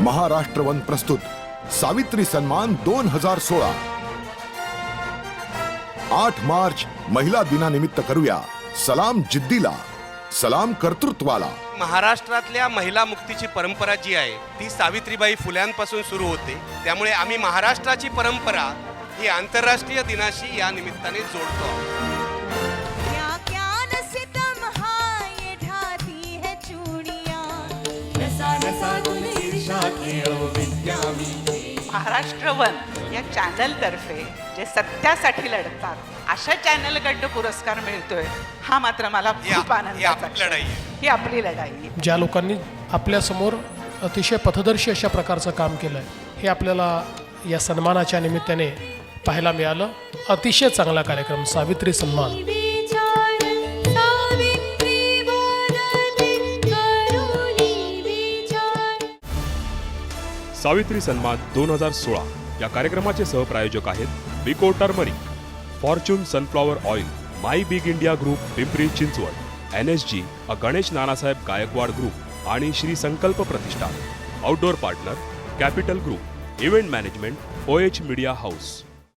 Maharashtra one प्रस्तुत सावित्री सन्मान दोन हजार सोळा. आठ मार्च महिला दिनानिमित्त करूया सलाम जिद्दीला सलाम कर्तृत्वाला. महाराष्ट्रातल्या महिला मुक्तीची परंपरा जी आहे ती सावित्रीबाई फुल्यांपासून सुरू होते. त्यामुळे आम्ही महाराष्ट्राची परंपरा ही आंतरराष्ट्रीय दिनाशी या निमित्ताने जोडतो महाराष्ट्र वन या चॅनलतर्फे जे सत्यासाठी लढतात अशा चॅनलकडनं पुरस्कार मिळतोय हा मात्र मला ही खूप ही क्षण लढाई. ही आपली लढाई आहे. ज्या लोकांनी आपल्यासमोर अतिशय पथदर्शी अशा प्रकारचं काम केलं आहे हे आपल्याला या सन्मानाच्या निमित्ताने पाहायला मिळालं अतिशय चांगला कार्यक्रम सावित्री सन्मान सावित्री सन्मान दोन हजार सोळा या कार्यक्रमाचे सहप्रायोजक आहेत Vicco turmeric Fortune sunflower oil my big India group Pimpri Chinchwad N S G a Ganesh Nanasaheb Gaikwad group आणि Shri Sankalp Pratishthan outdoor partner capital group event management O H media house.